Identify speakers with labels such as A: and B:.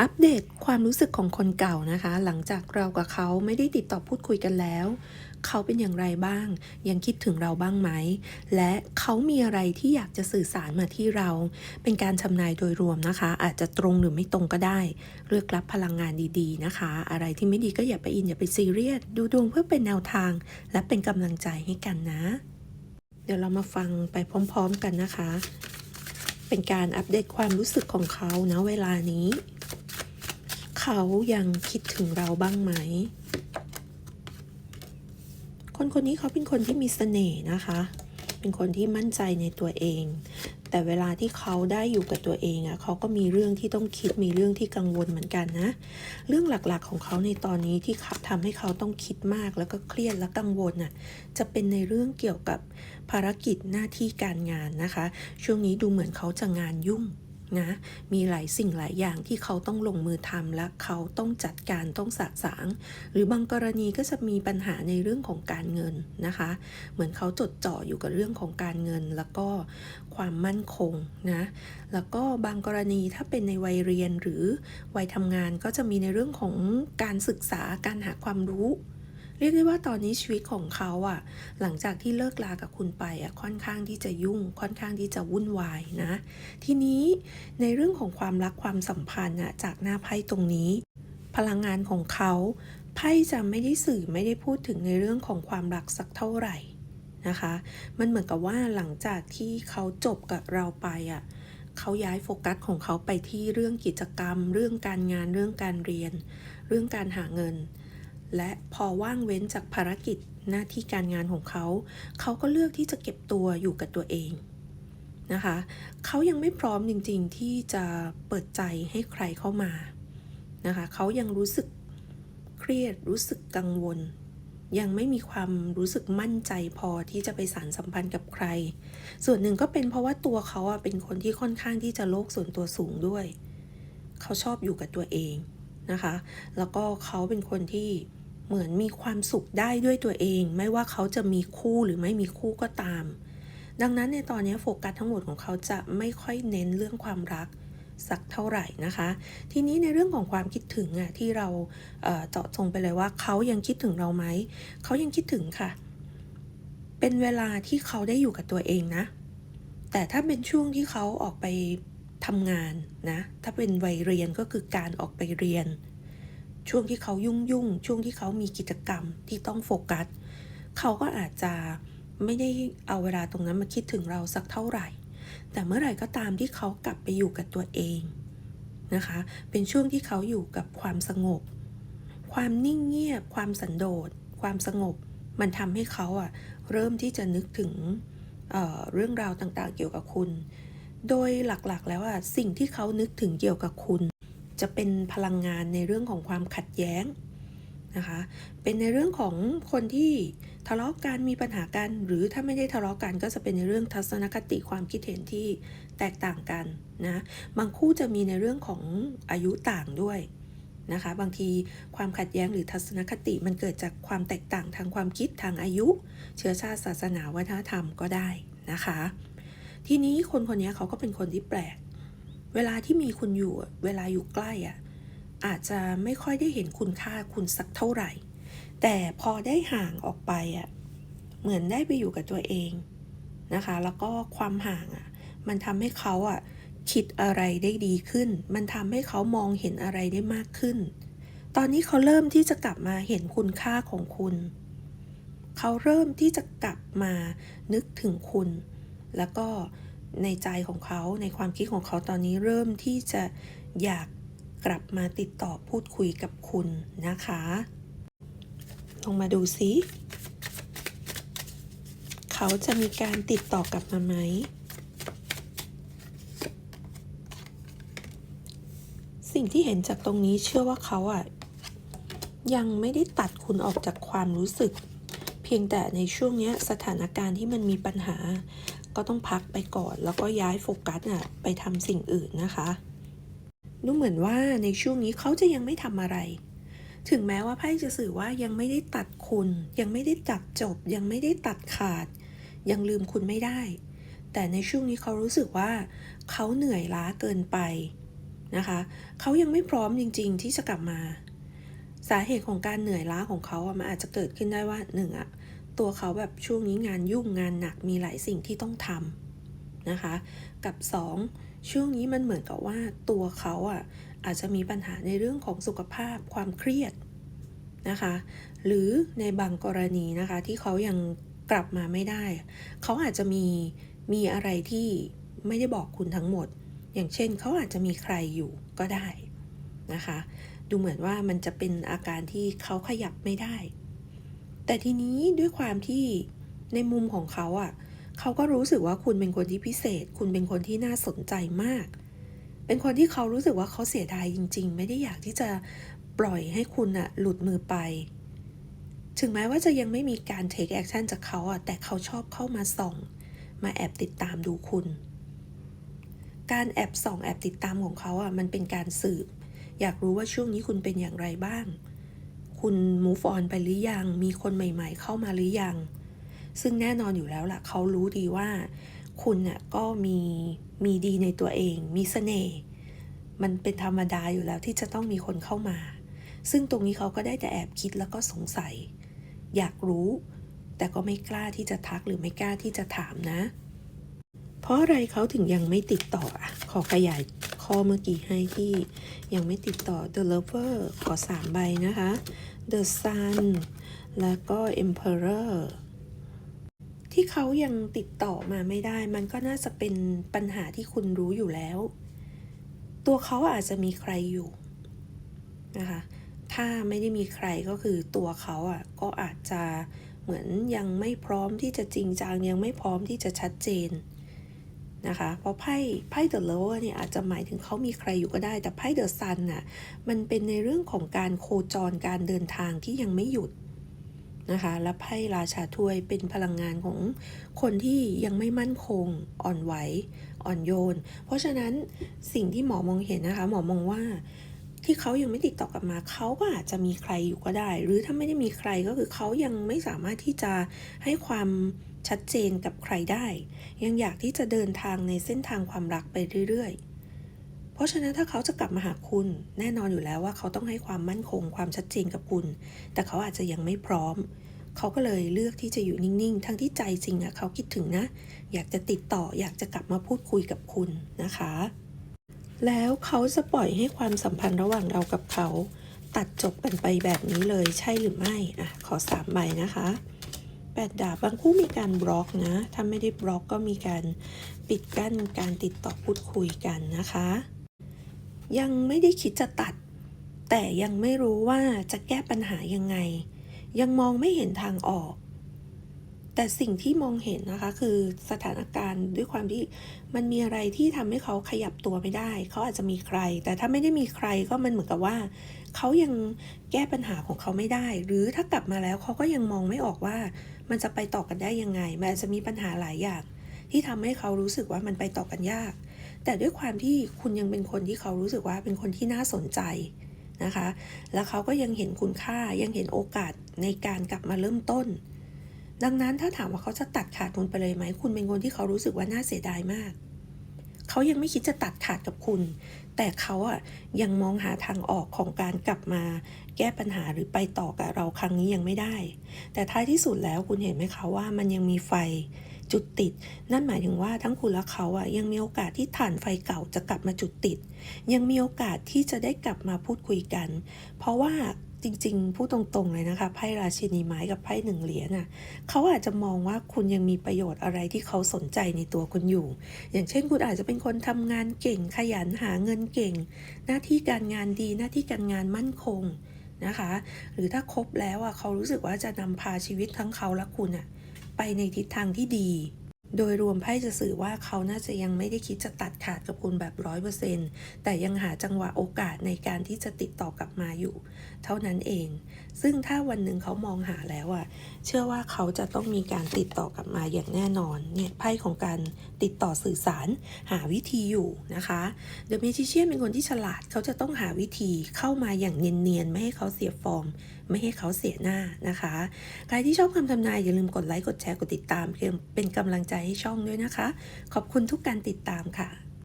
A: อัปเดตความรู้สึกของคนเก่านะคะ หลังจากเรากับเขาไม่ได้ติดต่อพูดคุยกันแล้ว เขาเป็นอย่างไรบ้าง ยังคิดถึงเราบ้างไหม และเขามีอะไรที่อยากจะสื่อสารมาที่เรา เป็นการทำนายโดยรวมนะคะ อาจจะตรงหรือไม่ตรงก็ได้ เลือกรับพลังงานดีๆนะคะ อะไรที่ไม่ดีก็อย่าไปอินอย่าไปซีเรียสดูดวงเพื่อเป็นแนวทาง และเป็นกำลังใจให้กันนะ เดี๋ยวเรามาฟังไปพร้อม ๆ กันนะคะ เป็นการอัปเดตความรู้สึกของเขานะเวลานี้ เขายังคิดถึงเราบ้างไหม คนคนนี้เขาเป็นคนที่มีเสน่ห์นะคะ เป็นคนที่มั่นใจในตัวเอง แต่เวลาที่เขาได้อยู่กับตัวเองอะ่ะเขาก็มีเรื่องที่ต้องคิด มีเรื่องที่กังวลเหมือนกันนะ เรื่องหลักๆของเขาในตอนนี้ที่ทำให้เขาต้องคิดมากแล้วก็เครียดและกังวลน่ะ จะเป็นในเรื่องเกี่ยวกับภารกิจหน้าที่การงานนะคะ ช่วงนี้ดูเหมือนเขาจะงานยุ่ง นะมีหลายสิ่งหลายอย่างที่เขาต้องลงมือทำและเขาต้องจัดการต้องสะสาง หรือบางกรณีก็จะมีปัญหาในเรื่องของการเงินนะคะ เหมือนเขาจดจ่ออยู่กับเรื่องของการเงิน แล้วก็ความมั่นคงนะแล้วก็บางกรณีถ้าเป็นในวัยเรียนหรือวัยทำงานก็จะมีในเรื่องของการศึกษาการหาความรู้ เรียกได้ว่าตอนนี้ชีวิตของเขาอะ่ะหลังจากที่เลิกลากับคุณไปอะ่ะค่อนข้างที่จะยุ่ง ค่อนข้างที่จะวุ่นวายนะ ทีนี้ในเรื่องของความรักความสัมพันธ์อะจากหน้าไพ่ตรงนี้ พลังงานของเขาไพ่จะไม่ได้สื่อไม่ได้พูดถึงในเรื่องของความรักสักเท่าไหร่นะคะ มันเหมือนกับว่าหลังจากที่เขาจบกับเราไปอะ่ะเขาย้ายโฟกัสของเขาไปที่เรื่องกิจกรรม เรื่องการงานเรื่องการเรียน เรื่องการหาเงิน และพอว่างเว้นจากภารกิจหน้าที่การงานของเขา เขาก็เลือกที่จะเก็บตัวอยู่กับตัวเองนะคะเขายังไม่พร้อมจริงๆ ที่จะเปิดใจให้ใครเข้ามานะคะเขายังรู้สึกเครียดรู้สึกกังวล ยังไม่มีความรู้สึกมั่นใจพอที่จะไปสารสัมพันธ์กับใคร ส่วนหนึ่งก็เป็นเพราะว่าตัวเขาอะเป็นคนที่ค่อนข้างที่จะโลกส่วนตัวสูงด้วย เขาชอบอยู่กับตัวเองนะคะ แล้วก็เขาเป็นคนที่ เหมือนมีความสุขได้ด้วยตัวเอง ไม่ว่าเขาจะมีคู่หรือไม่มีคู่ก็ตาม ดังนั้นในตอนนี้โฟกัสทั้งหมดของเขาจะไม่ค่อยเน้นเรื่องความรักสักเท่าไหร่นะคะ ทีนี้ในเรื่องของความคิดถึงอะที่เราเเจาะจงไปเลยว่าเขายังคิดถึงเราไหมเขายังคิดถึงค่ะ เป็นเวลาที่เขาได้อยู่กับตัวเองนะ แต่ถ้าเป็นช่วงที่เขาออกไปทำงานนะ ถ้าเป็นวัยเรียนก็คือการออกไปเรียน ช่วงที่เขายุ่งยุ่งช่วงที่เขามีกิจกรรมที่ต้องโฟกัสเขาก็อาจจะไม่ได้เอาเวลาตรงนั้นมาคิดถึงเราสักเท่าไหร่ แต่เมื่อไหร่ก็ตามที่เขากลับไปอยู่กับตัวเองนะคะ เป็นช่วงที่เขาอยู่กับความสงบ ความนิ่งเงียบ ความสันโดษ ความสงบ มันทำให้เขาอะเริ่มที่จะนึกถึงเเรื่องราวต่างๆ เกี่ยวกับคุณ โดยหลักๆ แล้วอะสิ่งที่เขานึกถึงเกี่ยวกับคุณ จะเป็นพลังงานในเรื่องของความขัดแย้งนะคะ เป็นในเรื่องของคนที่ทะเลาะกันมีปัญหากัน หรือถ้าไม่ได้ทะเลาะกันก็จะเป็นในเรื่องทัศนคติความคิดเห็นที่แตกต่างกันนะบางคู่จะมีในเรื่องของอายุต่างด้วยนะคะ บางทีความขัดแย้งหรือทัศนคติมันเกิดจากความแตกต่างทางความคิดทางอายุ เชื้อชาติศาสนาวัฒนธรรมก็ได้นะคะ ทีนี้คนคนนี้เขาก็เป็นคนที่แปลก เวลาที่มีคุณอยู่ เวลาอยู่ใกล้อะอาจจะไม่ค่อยได้เห็นคุณค่าคุณสักเท่าไหร่ แต่พอได้ห่างออกไปอะ่ะเหมือนได้ไปอยู่กับตัวเองนะคะ แล้วก็ความห่างอะมันทำให้เขาอะคิดอะไรได้ดีขึ้น มันทำให้เขามองเห็นอะไรได้มากขึ้น ตอนนี้เขาเริ่มที่จะกลับมาเห็นคุณค่าของคุณ เขาเริ่มที่จะกลับมานึกถึงคุณ แล้วก็ ในใจของเขาในความคิดของเขาตอนนี้เริ่มที่จะอยากกลับมาติดต่อพูดคุยกับคุณนะคะ ลองมาดูซิเขาจะมีการติดต่อกลับมาไหม สิ่งที่เห็นจากตรงนี้เชื่อว่าเขาอะยังไม่ได้ตัดคุณออกจากความรู้สึก เพียงแต่ในช่วงนี้สถานการณ์ที่มันมีปัญหา ก็ต้องพักไปก่อน แล้วก็ย้ายโฟกัสอะไปทำสิ่งอื่นนะคะดูเหมือนว่าในช่วงนี้เขาจะยังไม่ทำอะไร ถึงแม้ว่าไพ่จะสื่อว่ายังไม่ได้ตัดคุณ ยังไม่ได้ตัดจบ ยังไม่ได้ตัดขาด ยังลืมคุณไม่ได้ แต่ในช่วงนี้เขารู้สึกว่าเขาเหนื่อยล้าเกินไปนะคะ เขายังไม่พร้อมจริง ๆ ที่จะกลับมา สาเหตุของการเหนื่อยล้าของเขาอะมันอาจจะเกิดขึ้นได้ว่าหนึ่งอะ ตัวเขาแบบช่วงนี้งานยุ่งงานหนักมีหลายสิ่งที่ต้องทำนะคะ กับสองช่วงนี้มันเหมือนกับว่าตัวเขาอะอาจจะมีปัญหาในเรื่องของสุขภาพความเครียดนะคะ หรือในบางกรณีนะคะที่เขายังกลับมาไม่ได้ เขาอาจจะมีมีอะไรที่ไม่ได้บอกคุณทั้งหมด อย่างเช่นเขาอาจจะมีใครอยู่ก็ได้นะคะ ดูเหมือนว่ามันจะเป็นอาการที่เขาขยับไม่ได้ แต่ทีนี้ด้วยความที่ในมุมของเขาอะ่ะเขาก็รู้สึกว่าคุณเป็นคนที่พิเศษ คุณเป็นคนที่น่าสนใจมาก เป็นคนที่เขารู้สึกว่าเขาเสียดายจริง ๆ ไม่ได้อยากที่จะปล่อยให้คุณอะหลุดมือไป ถึงแม้ว่าจะยังไม่มีการ take action จากเขาอะแต่เขาชอบเข้ามาส่อง มาแอบติดตามดูคุณ การแอบส่องแอบติดตามของเขาอะมันเป็นการสืบ อยากรู้ว่าช่วงนี้คุณเป็นอย่างไรบ้าง คุณ move on ไปหรือยัง มีคนใหม่ๆเข้ามาหรือยัง ซึ่งแน่นอนอยู่แล้วล่ะ เขารู้ดีว่า คุณน่ะก็มี มีดีในตัวเอง มีเสน่ห์ มันเป็นธรรมดาอยู่แล้วที่จะต้องมีคนเข้ามา ซึ่งตรงนี้เขาก็ได้แต่แอบคิดแล้วก็สงสัย อยากรู้ แต่ก็ไม่กล้าที่จะทักหรือไม่กล้าที่จะถามนะ เพราะอะไรเขาถึงยังไม่ติดต่ออะขอขยายข้อเมื่อกี้ให้ที่ยังไม่ติดต่อ The Lover ขอสามใบนะคะ The Sun แล้วก็ Emperor ที่เขายังติดต่อมาไม่ได้ มันก็น่าจะเป็นปัญหาที่คุณรู้อยู่แล้ว ตัวเขาอาจจะมีใครอยู่นะคะ ถ้าไม่ได้มีใครก็คือตัวเขาอะก็อาจจะเหมือนยังไม่พร้อมที่จะจริงจังยังไม่พร้อมที่จะชัดเจน นะคะ เพราะไพ่ไพ่เดอะโลว์เนี่ยอาจจะหมายถึงเขามีใครอยู่ก็ได้ แต่ไพ่เดอะซันน่ะมันเป็นในเรื่องของการโคจรการเดินทางที่ยังไม่หยุดนะคะและไพ่ราชาถ้วยเป็นพลังงานของคนที่ยังไม่มั่นคง อ่อนไหว อ่อนโยน เพราะฉะนั้นสิ่งที่หมอมองเห็นนะคะ หมอมองว่าที่เขายังไม่ติดต่อกลับมาเขาก็อาจจะมีใครอยู่ก็ได้ หรือถ้าไม่ได้มีใครก็คือเขายังไม่สามารถที่จะให้ความ ชัดเจนกับใครได้ ยังอยากที่จะเดินทางในเส้นทางความรักไปเรื่อยๆ เพราะฉะนั้นถ้าเขาจะกลับมาหาคุณ แน่นอนอยู่แล้วว่าเขาต้องให้ความมั่นคงความชัดเจนกับคุณ แต่เขาอาจจะยังไม่พร้อม เขาก็เลยเลือกที่จะอยู่นิ่งๆ ทั้งที่ใจจริงอะเขาคิดถึงนะ อยากจะติดต่ออยากจะกลับมาพูดคุยกับคุณนะคะ แล้วเขาจะปล่อยให้ความสัมพันธ์ระหว่างเรากับเขา ตัดจบกันไปแบบนี้เลยใช่หรือไม่อะขอสามใบนะคะ แปดดาบบางคู่มีการบล็อกนะ ถ้าไม่ได้บล็อกก็มีการปิดกั้นการติดต่อพูดคุยกันนะคะ ยังไม่ได้คิดจะตัด แต่ยังไม่รู้ว่าจะแก้ปัญหายังไง ยังมองไม่เห็นทางออก แต่สิ่งที่มองเห็นนะคะคือสถานการณ์ด้วยความที่มันมีอะไรที่ทำให้เขาขยับตัวไม่ได้ เขาอาจจะมีใคร แต่ถ้าไม่ได้มีใครก็มันเหมือนกับว่า เขายังแก้ปัญหาของเขาไม่ได้ หรือถ้ากลับมาแล้วเขาก็ยังมองไม่ออกว่า มันจะไปต่อกันได้ยังไง มันอาจจะมีปัญหาหลายอย่าง ที่ทำให้เขารู้สึกว่ามันไปต่อกันยาก แต่ด้วยความที่คุณยังเป็นคนที่เขารู้สึกว่าเป็นคนที่น่าสนใจนะคะ แล้วเขาก็ยังเห็นคุณค่ายังเห็นโอกาสในการกลับมาเริ่มต้น ดังนั้นถ้าถามว่าเขาจะตัดขาดคุณไปเลยไหม คุณเป็นคนที่เขารู้สึกว่าน่าเสียดายมาก เขายังไม่คิดจะตัดขาดกับคุณ แต่เขาอะยังมองหาทางออกของการกลับมาแก้ปัญหาหรือไปต่อกับเราครั้งนี้ยังไม่ได้ แต่ท้ายที่สุดแล้วคุณเห็นไหมคะว่ามันยังมีไฟจุดติด นั่นหมายถึงว่าทั้งคุณและเขาอะยังมีโอกาสที่ฐานไฟเก่าจะกลับมาจุดติด ยังมีโอกาสที่จะได้กลับมาพูดคุยกัน เพราะว่า จริงๆ พูดตรงๆเลยนะคะ ไพ่ราชินีไม้กับไพ่หนึ่งเหรียญน่ะเขาอาจจะมองว่าคุณยังมีประโยชน์อะไรที่เขาสนใจในตัวคุณอยู่ อย่างเช่น คุณอาจจะเป็นคนทำงานเก่ง ขยันหาเงินเก่ง หน้าที่การงานดี หน้าที่การงานมั่นคงนะคะ หรือถ้าครบแล้วอะเขารู้สึกว่าจะนำพาชีวิตทั้งเขาและคุณอะไปในทิศทางที่ดี โดยรวมไพ่จะสื่อว่าเขาน่าจะยังไม่ได้คิดจะตัดขาดกับคุณแบบร้อยเปอร์เซ็นต์แต่ยังหาจังหวะโอกาสในการที่จะติดต่อกลับมาอยู่ เท่านั้นเอง ซึ่งถ้าวันหนึ่งเขามองหาแล้วอะเชื่อว่าเขาจะต้องมีการติดต่อกลับมาอย่างแน่นอน เนี่ยไพ่ของการติดต่อสื่อสารหาวิธีอยู่นะคะเดอะเมจิเชียนเป็นคนที่ฉลาดเขาจะต้องหาวิธีเข้ามาอย่างเนียนๆไม่ให้เขาเสียฟอร์ม ไม่ให้เขาเสียหน้านะคะ ใครที่ชอบคำทำนายอย่าลืมกดไลค์กดแชร์กดติดตามเป็นกำลังใจให้ช่องด้วยนะคะ ขอบคุณทุกการติดตามค่ะ